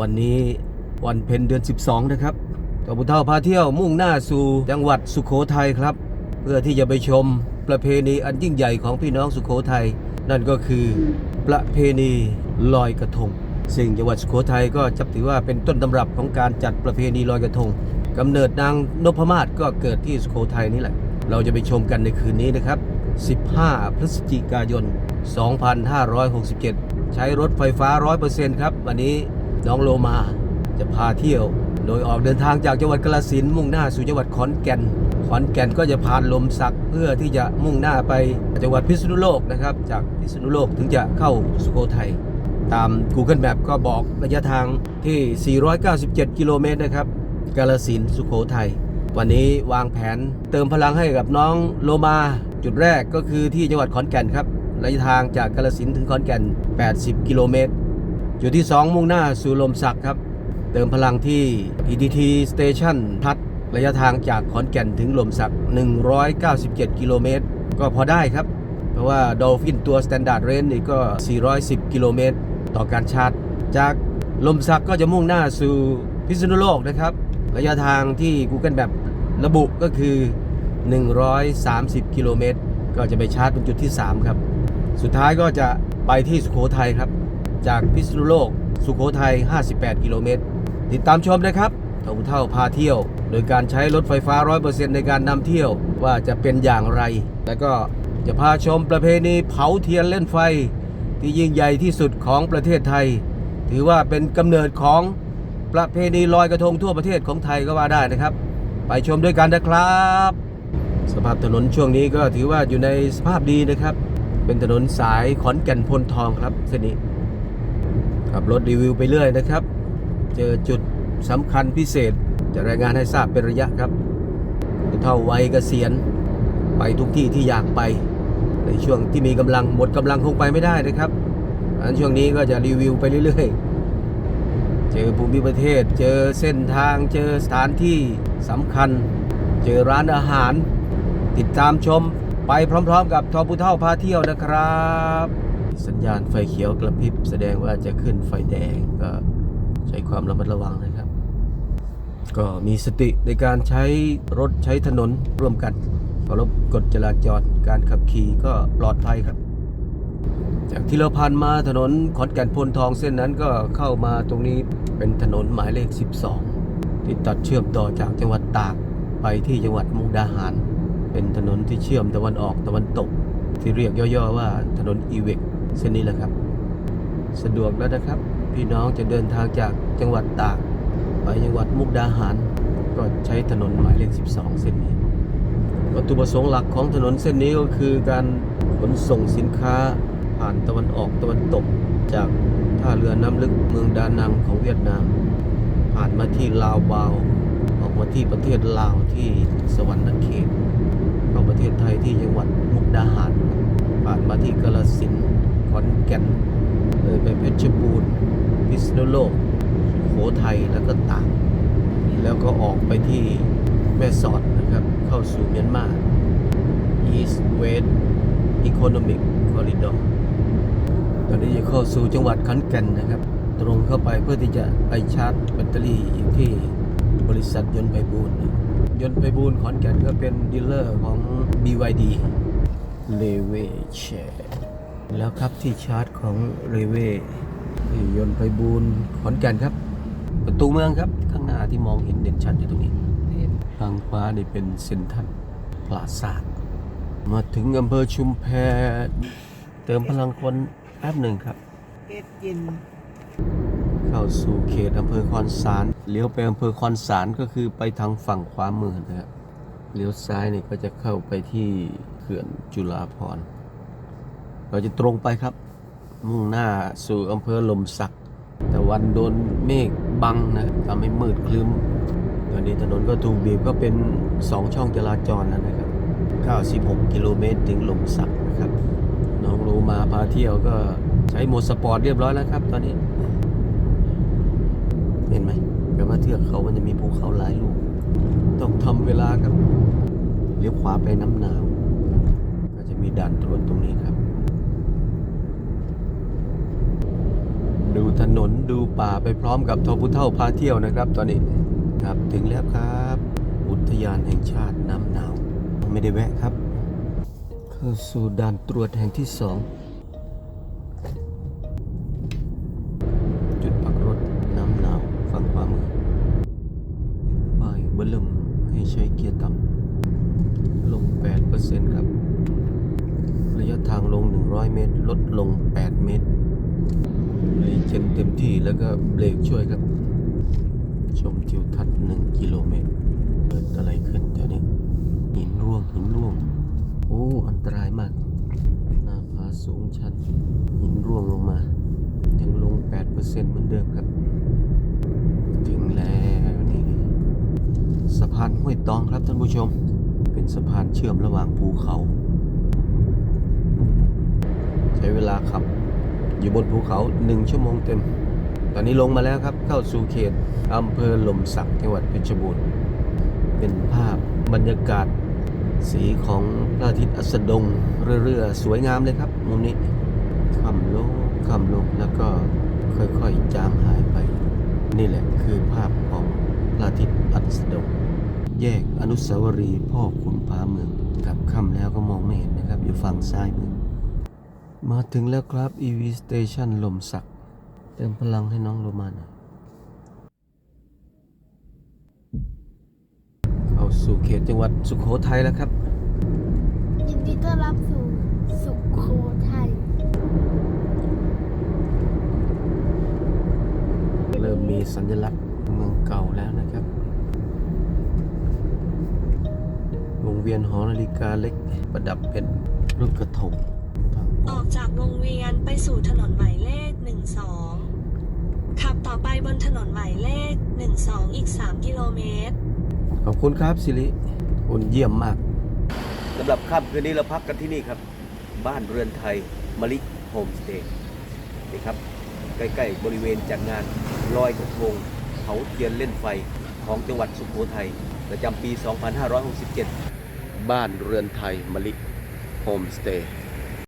วันนี้วันเพ็ญเดือน 12 นะครับตัวบุญเท่าพาเที่ยวมุ่งหน้าสู่จังหวัดสุขโขทัยครับ เพื่อที่จะไปชมประเพณีอันยิ่งใหญ่ของพี่น้องสุขโขทัยนั่นก็คือประเพณีลอยกระทง ซึ่งจังหวัดสุโขทัยก็จับถือว่าเป็นต้นตำรับของการจัดประเพณีลอยกระทงกำเนิดนางนพมาศก็เกิดที่สุโขทัยนี่แหละ เราจะไปชมกันในคืนนี้นะครับ 15 พฤศจิกายน 2567 ใช้รถไฟฟ้า 100%ครับ วันนี้ น้องโลมาจะพาเที่ยว โดยออกเดินทางจากจังหวัดกาฬสินมุ่งหน้าสู่จังหวัดขอนแก่น ขอนแก่นก็จะผ่านลมสักเพื่อที่จะมุ่งหน้าไปจังหวัดพิษณุโลกนะครับ จากพิษณุโลกถึงจะเข้าสุโขทัยตาม Google Map ก็บอกระยะทางที่ 497 กิโลเมตรนะครับกาลสินสุโขทัย วันนี้วางแผนเติมพลังให้กับน้องโลมา จุดแรกก็คือที่จังหวัดขอนแก่นครับ ระยะทางจากกาลสินถึงขอนแก่น 80 กิโลเมตร จุดที่ 2 มุ่งหน้าสู่ลมสักครับ เติมพลังที่ PTT Station พัดระยะทางจากขอนแก่นถึงลมสัก 197 กิโลเมตร ก็พอได้ครับ เพราะว่า Dolphin ตัว Standard Range นี่ก็ 410 กิโลเมตร ต่อการชาร์จ จากลมสักก็จะมุ่งหน้าสู่พิษณุโลกนะครับ ระยะทางที่ Google Map ระบุก็คือ 130 กิโลเมตร ก็จะไปชาร์จเป็นจุดที่ 3 ครับ สุดท้ายก็จะไปที่สุโขทัยครับ จากพิษณุโลก สุโขทัย 58 กิโลเมตร ติดตามชมนะครับทงเท่าพาเที่ยว โดยการใช้รถไฟฟ้า 100%ในการนำเที่ยวว่าจะเป็นอย่างไร แล้วก็จะพาชมประเพณีเผาเทียนเล่นไฟ ที่ยิ่งใหญ่ที่สุดของประเทศไทย ถือว่าเป็นกำเนิดของประเพณีลอยกระทงทั่วประเทศของไทยก็ว่าได้นะครับ ไปชมด้วยกันนะครับ สภาพถนนช่วงนี้ก็ถือว่าอยู่ในสภาพดีนะครับ เป็นถนนสายขอนแก่นพลทองครับเส้นนี้ ขับรถรีวิวไปเรื่อยนะครับ เจอจุดสำคัญพิเศษ จะรายงานให้ทราบเป็นระยะครับเท่าวัยเกษียณไปทุกที่ที่อยากไป ในช่วงที่มีกำลังหมดกำลังคงไปไม่ได้นะครับอันช่วงนี้ก็จะรีวิวไปเรื่อยๆ เจอภูมิประเทศ เจอเส้นทาง เจอสถานที่สำคัญ เจอร้านอาหาร ติดตามชมไปพร้อมๆ กับทอพุเท่าพาเที่ยวนะครับ สัญญาณไฟเขียวกระพริบแสดงว่าจะขึ้นไฟแดงก็ใช้ความระมัดระวังนะครับ ก็มีสติในการใช้รถใช้ถนนร่วมกันเคารพกฎจราจรการขับขี่ก็ปลอดภัยครับ จากที่เราผ่านมาถนนขอนแก่นพลทองเส้นนั้นก็เข้ามาตรงนี้เป็นถนนหมายเลข 12 ที่ตัดเชื่อมต่อจากจังหวัดตากไปที่จังหวัดมุกดาหาร เป็นถนนที่เชื่อมตะวันออกตะวันตก ที่เรียกย่อๆว่าถนนอีเวก เส้นนี้แหละครับ สะดวกแล้วนะครับ พี่น้องจะเดินทางจากจังหวัดตากไปจังหวัดมุกดาหาร ก็ใช้ถนนหมายเลข 12 เส้นนี้วัตถุประสงค์หลักของถนนเส้นนี้ก็คือการขนส่งสินค้าผ่านตะวันออกตะวันตก จากท่าเรือน้ำลึกเมืองดานังของเวียดนาม ผ่านมาที่ลาวบาวออกมาที่ประเทศลาวที่สวรรณเขตเข้าประเทศไทยที่จังหวัดมุกดาหารผ่านมาที่กาฬสิน ขอนแก่นเลยไปเพชรบูรณ์พิษณุโลกโขทัยแล้วก็ตากแล้วก็ออกไปที่แม่สอดนะครับ เข้าสู่เมียนมา East West Economic Corridor ตอนนี้จะเข้าสู่จังหวัดขอนแก่นนะครับ ตรงเข้าไปเพื่อที่จะไปชาร์จแบตเตอรี่อยู่ที่บริษัทยนต์ไพบูลยนต์ไพบูลขอนแก่นก็เป็นดีลเลอร์ของ BYD เลเวแช แล้วครับที่ชาร์จของเลเวที่ยนต์ไพบูลย์ขอนแก่นครับ ประตูเมืองครับ ข้างหน้าที่มองเห็นเด่นชัดอยู่ตรงนี้ ทางขวานี่เป็นเซนทรันพลาซามาถึงอำเภอชุมแพเติมพลังคนแป๊บหนึ่งครับเอ็ดเย็นเข้าสู่เขตอำเภอคอนสารเลี้ยวไปอำเภอคอนสารก็คือไปทางฝั่งขวามือนะครับเลี้ยวซ้ายนี่ก็จะเข้าไปที่เขื่อนจุฬาภรณ์ เราจะตรงไปครับ มุ่งหน้าสู่อำเภอลมสัก แต่วันโดนเมฆบังนะทำให้มืดคลึ้ม ตอนนี้ถนนก็ถูกบีบก็เป็น 2 ช่องจราจรแล้วนะครับ96กิโลเมตรถึงลมสักนะครับ น้องรูมาพาเที่ยวก็ใช้โหมดสปอร์ตเรียบร้อยแล้วครับ ตอนนี้ เห็นไหมแปลว่าเทือกเขามันจะมีภูเขาหลายลูก ต้องทำเวลาครับ เลี้ยวขวาไปน้ำหนาวก็จะมีด่านตรวจตรงนี้ครับ โดูถนนดูป่าไปพร้อมกับทอพุเท่าพาเที่ยวนะครับ ตอนนี้ครับถึงแล้วครับ อุทยานแห่งชาติน้ำหนาว ไม่ได้แวะครับเข้าสู่ด่านตรวจแห่งที่สองจุดพักรถน้ำหนาวฝั่งขวามือป้ายเบลมให้ใช้เกียร์ต่ำลง 8%ครับ ระยะทางลง 100 เมตร ลดลง 8 เมตร เจนเต็มที่แล้วก็เบรกช่วยครับ ชมทิวทัศน์1กิโลเมตร เกิดอะไรขึ้นแถวนี้ หินร่วงหินร่วง โอ้ อันตรายมาก หน้าผาสูงชัน หินร่วงลงมา ยังลง 8%เหมือนเดิมครับ ถึงแล้วนี่สะพานห้วยตองครับท่านผู้ชม เป็นสะพานเชื่อมระหว่างภูเขา ใช้เวลาขับ อยู่บนภูเขา 1 ชั่วโมงเต็ม ตอนนี้ลงมาแล้วครับ เข้าสู่เขตอำเภอหล่มสักจังหวัดเพชรบูรณ์ เป็นภาพบรรยากาศสีของพระอาทิตย์อัสดงเรื่อๆสวยงามเลยครับ มุมนี้คำลงคำลงแล้วก็ค่อยๆ จางหายไป นี่แหละคือภาพของพระอาทิตย์อัสดง แยกอนุสาวรีย์พ่อขุนพาเมืองกับค่ำแล้วก็มองไม่เห็นนะครับ อยู่ฝั่งซ้ายมือ มาถึงแล้วครับ EV Station ลมสัก เติมพลังให้น้องโรมาหน่อยเข้าสู่เขตจังหวัดสุโขทัยแล้วครับ ยินดีต้อนรับสู่สุขโขทัย เริ่มมีสัญลักษณ์เมืองเก่าแล้วนะครับ วงเวียนหอนาฬิกาเล็กประดับเป็นรูปกระทงทาง ออกจากวงเวียนไปสู่ถนนหมายเลข 12 ขับต่อไปบนถนนหมายเลข 12 อีก 3 กิโลเมตร ขอบคุณครับสิริคุณเยี่ยมมากสำหรับค่ำคืนนี้เราพักกันที่นี่ครับ บ้านเรือนไทยมะลิโฮมสเตย์นี่ครับ ใกล้ๆบริเวณจัดงานลอยกระทงเผาเทียนเล่นไฟของจังหวัดสุโขทัยประจำปี 2567 บ้านเรือนไทยมะลิโฮมสเตย์